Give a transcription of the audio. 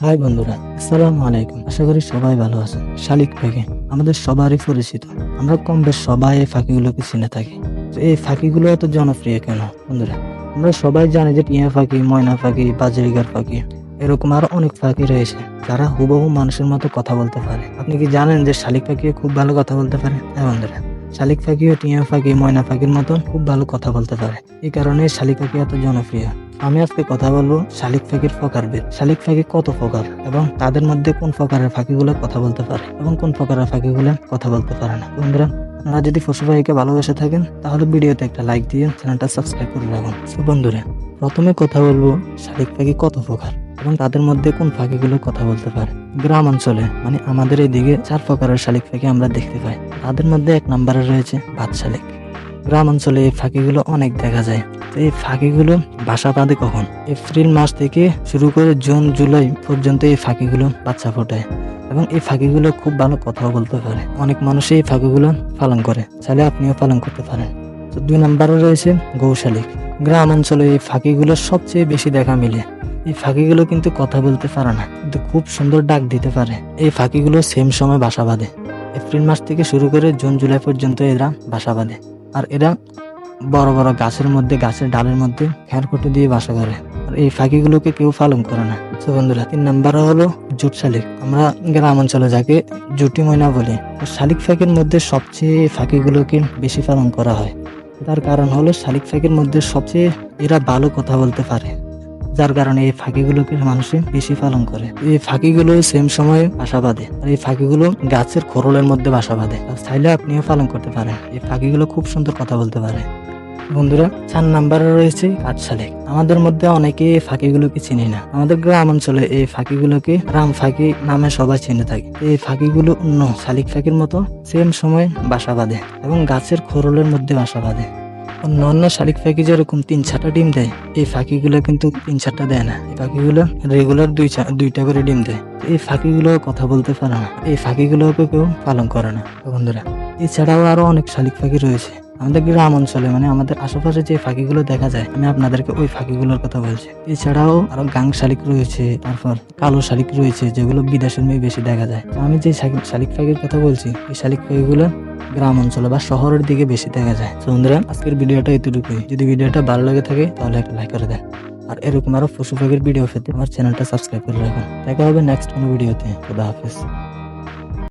High বন্ধুরা, আসসালামু আলাইকুম। আশা করি সবাই ভালো আছেন। শালিক পাখি আমাদের সবারই পরিচিত। আমরা কম বেশ সবাই এই পাখিগুলোকে চিনে থাকি। তো এই পাখিগুলো এত জনপ্রিয় কেন বন্ধুরা? আমরা সবাই জানি যে টিয়া পাখি ময়না পাখি বাজরিগার পাখি এরকম আরও অনেক পাখি রয়েছে। যারা হুবহু মানুষের মতো কথা বলতে পারে। আপনি কি জানেন যে শালিক পাখি খুব ভালো কথা বলতে পারে? হ্যাঁ বন্ধুরা, শালিক পাখি ও টিয়া পাখি ময়না পাখির মতন খুব ভালো কথা বলতে পারে। এই কারণে শালিক পাখি এত জনপ্রিয়। আমি আজকে কথা বলব শালিক পাখির প্রকারভেদ শালিক পাখি কত প্রকার এবং তাদের মধ্যে কোন প্রকারের পাখিগুলো কথা বলতে পারে এবং কোন প্রকারের পাখিগুলো কথা বলতে পারে না। বন্ধুরা, আপনারা যদি পশু পাখিকে ভালোবেসে থাকেন, তাহলে ভিডিওতে একটা লাইক দিয়ে চ্যানেলটা সাবস্ক্রাইব করে রাখুন। বন্ধুরা, প্রথমে কথা বলব শালিক পাখি কত প্রকার এবং তাদের মধ্যে কোন পাখিগুলো কথা বলতে পারে। গ্রাম অঞ্চলে মানে আমাদের এইদিকে চার প্রকারের শালিক পাখি আমরা দেখতে পাই। তাদের মধ্যে এক নম্বরে রয়েছে ভাত শালিক। গ্রাম অঞ্চলে এই ফাঁকিগুলো অনেক দেখা যায়। এই ফাঁকিগুলো বাসা বাঁধে কখন? এপ্রিল মাস থেকে শুরু করে জুন, জুলাই পর্যন্ত এই ফাঁকিগুলো বাচ্চা ফোটায় এবং এই ফাঁকিগুলো খুব ভালো কথাও বলতে পারে। অনেক মানুষ এই ফাঁকিগুলো পালন করে, চাইলে আপনিও পালন করতে পারেন। তো দুই নম্বরে রয়েছে গৌশালিক। গ্রাম অঞ্চলে এই ফাঁকিগুলো সবচেয়ে বেশি দেখা মিলে। এই ফাঁকিগুলো কিন্তু কথা বলতে পারে না, কিন্তু খুব সুন্দর ডাক দিতে পারে। এই ফাঁকিগুলো সেম সময় বাসা বাঁধে। এপ্রিল মাস থেকে শুরু করে জুন, জুলাই পর্যন্ত এরা বাসা বাঁধে। আর এরা বড় বড় গাছের মধ্যে, গাছের ডালের মধ্যে খেয়ারকুটো দিয়ে বাসা করে। আর এই ফাঁকিগুলোকে কেউ পালন করে না। তো বন্ধুরা, তিন নাম্বার হলো জুট শালিক। আমরা গ্রাম অঞ্চলে যাকে জুটি ময়না বলি। শালিক ফাঁকির মধ্যে সবচেয়ে ফাঁকিগুলোকে বেশি পালন করা হয়। তার কারণ হলো শালিক ফাঁকির মধ্যে সবচেয়ে এরা ভালো কথা বলতে পারে। যার কারণে এই ফাঁকিগুলোকে মানুষে বেশি পালন করে। এই ফাঁকিগুলো সেম সময়ে বাসা বাঁধে। আর এই ফাঁকিগুলো গাছের খোরলের মধ্যে বাসা বাঁধে। চাইলে আপনিও পালন করতে পারেন। এই ফাঁকিগুলো খুব সুন্দর কথা বলতে পারে। বন্ধুরা, চার নাম্বারে রয়েছে কাঠশালিক আমাদের মধ্যে অনেকে এই ফাঁকিগুলোকে চিনি না। আমাদের গ্রাম অঞ্চলে এই ফাঁকিগুলোকে রাম ফাঁকি নামে সবাই চিনে থাকে। এই ফাঁকিগুলো অন্য শালিক ফাঁকির মতো সেম সময় বাসা বাঁধে এবং গাছের খোরলের মধ্যে বাসা বাঁধে। অন্য অন্য শালিক পাখি যেরকম তিন চারটা ডিম দেয়, এই ফাঁকিগুলো কিন্তু তিন চারটা দেয় না। এই পাখিগুলো রেগুলার দুই দুইটা করে ডিম দেয়। এই ফাঁকিগুলো কথা বলতে পারে না। এই ফাঁকিগুলোকে কেউ পালন করে না। বন্ধুরা, এছাড়াও আরও অনেক শালিক পাখি রয়েছে। আমাদের গ্রাম অঞ্চলে মানে আমাদের আশেপাশে যে ফাঁকিগুলো দেখা যায়, আমি আপনাদেরকে ওই ফাঁকিগুলোর কথা বলছি। এছাড়াও আরও গাং শালিক রয়েছে, তারপর কালো শালিক রয়েছে, যেগুলো বিদেশের মেয়ে বেশি দেখা যায়। আমি যে শালিক- পাখির কথা বলছি, এই শালিক পাখিগুলো গ্রাম অঞ্চলে বা শহরের দিকে বেশি দেখা যায়। বন্ধুরা, আজকের ভিডিওটা এতটুকুই। যদি ভিডিওটা ভালো লাগে থাকে, তাহলে একটা লাইক করে দেন। আর এরকম আরও পশু পাখির ভিডিও পেতে আমার চ্যানেলটা সাবস্ক্রাইব করে রাখুন। দেখা হবে নেক্সট কোনো ভিডিওতে খুদা হাফিজ।